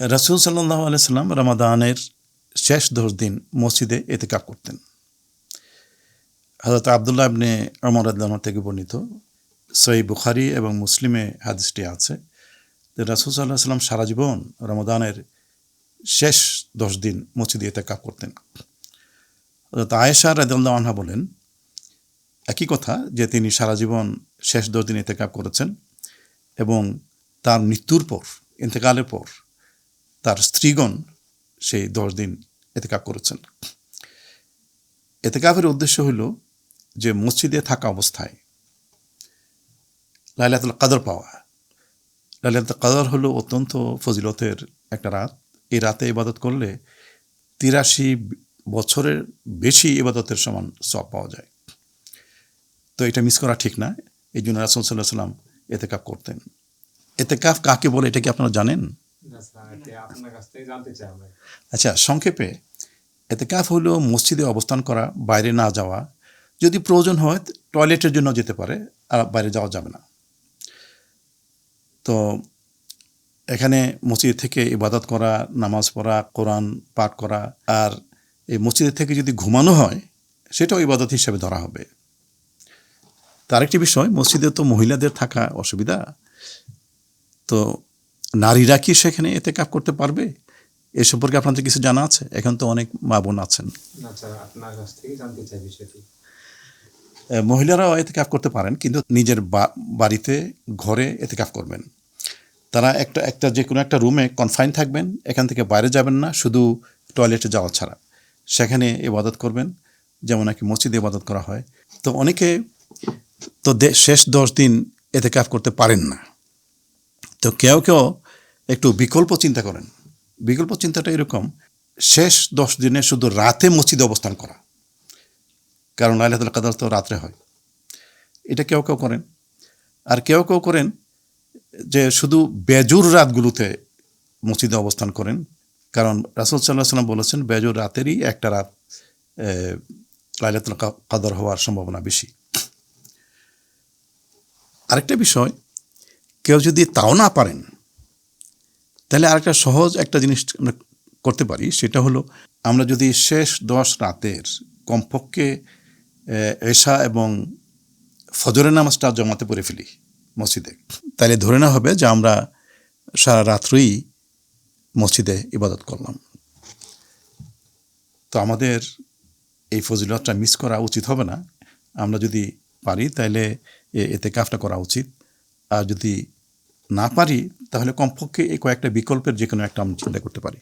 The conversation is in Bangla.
রাসুল সাল্লাহ আলাইসাল্লাম রমাদানের শেষ দশ দিন মসজিদে এতে এতেকাপ করতেন। হজরত আবদুল্লাহ আবনে অমর আদান থেকে বর্ণিত সই বুখারি এবং মুসলিমে হাদিসটি আছে রাসুল সাল্লাহ সাল্লাম সারা জীবন রমাদানের শেষ দশ দিন মসজিদে এতে এতেকাপ করতেন। হজরত আয়েশা রাদিল্লাহ আনহা বলেন, একই কথা যে তিনি সারা জীবন শেষ দশ দিন এতে এতেকাপ করেছেন এবং তার মৃত্যুর পর ইন্তেকালের পর তার স্ত্রীগণ সেই দশ দিন এতেকাপ করেছেন। এতেকাফের উদ্দেশ্য হইল যে মসজিদে থাকা অবস্থায় লাইলাতুল কাদর পাওয়া। লাইলাতুল কাদর হলো অত্যন্ত ফজিলতের একটা রাত। এই রাতে ইবাদত করলে তিরাশি বছরের বেশি ইবাদতের সমান সব পাওয়া যায়। তো এটা মিস করা ঠিক না। এই জন্য রাসুল সাল্লাহ সাল্লাম এতেকাপ করতেন। এতেকাফ কাকে বলে এটা কি আপনারা জানেন? আচ্ছা সংক্ষেপে, এতেকাফ হলো মসজিদে অবস্থান করা, বাইরে না যাওয়া, যদি প্রয়োজন হয়, টয়লেটের জন্য যেতে পারে, আর বাইরে যাওয়া যাবে না। তো, এখানে মসজিদ থেকে ইবাদত করা, নামাজ পড়া, কোরআন পাঠ করা, আর এই মসজিদের থেকে যদি ঘুমানো হয়, সেটাও ইবাদত হিসেবে ধরা হবে। তার একটি বিষয়, মসজিদে তো মহিলাদের থাকা অসুবিধা। তো নারীরা কি সেখানে এতে কাপ করতে পারবে? এ সম্পর্কে আপনাদের কিছু জানা আছে? এখন তো অনেক মা বোন আছেন। এ, মহিলারাও এতে কাপ করতে পারেন কিন্তু নিজের বা- বাড়িতে ঘরে এতে কাপ করবেন। তারা একটা একটা যে কোনো একটা রুমে কনফাইন থাকবেন এখান থেকে বাইরে যাবেন না শুধু টয়লেটে যাওয়া ছাড়া। সেখানে ইবাদত করবেন যেমন নাকি মসজিদে ইবাদত করা হয়। তো অনেকে তো শেষ দশ দিন এতে কাপ করতে পারেন না। তো কেউ কেউ একটু বিকল্প চিন্তা করেন। বিকল্প চিন্তাটা এরকম, শেষ দশ দিনে শুধু রাতে মসজিদে অবস্থান করা। কারণ লাইলাতুল কাদার তো রাত্রে হয়। এটা কেউ কেউ করেন। আর কেউ কেউ করেন যে শুধু বেজুর রাতগুলোতে মসজিদে অবস্থান করেন। কারণ রাসুল সাল্লাহ সাল্লাম বলেছেন, বেজুর রাতেরই একটা রাত লাইলাতুল কাদর হওয়ার সম্ভাবনা বেশি। আরেকটা বিষয় কেউ যদি তাও না পারেন, তাহলে আরেকটা সহজ একটা জিনিস আমরা করতে পারি, সেটা হলো আমরা যদি শেষ দশ রাতের কমপক্ষে এশা এবং ফজরের নামাজটা জমাতে পড়ে ফেলি মসজিদে। তাহলে ধরে নেওয়া হবে যে আমরা সারা রাত্রই মসজিদে ইবাদত করলাম। তো আমাদের এই ফজিলতটা মিস করা উচিত হবে না। আমরা যদি পারি, তাহলে এতে কাজটা করা উচিত। আর যদি না পারি, তাহলে কমপক্ষে এই কয়েকটা বিকল্পের যে কোনো একটা আমি চিন্তা করতে পারি।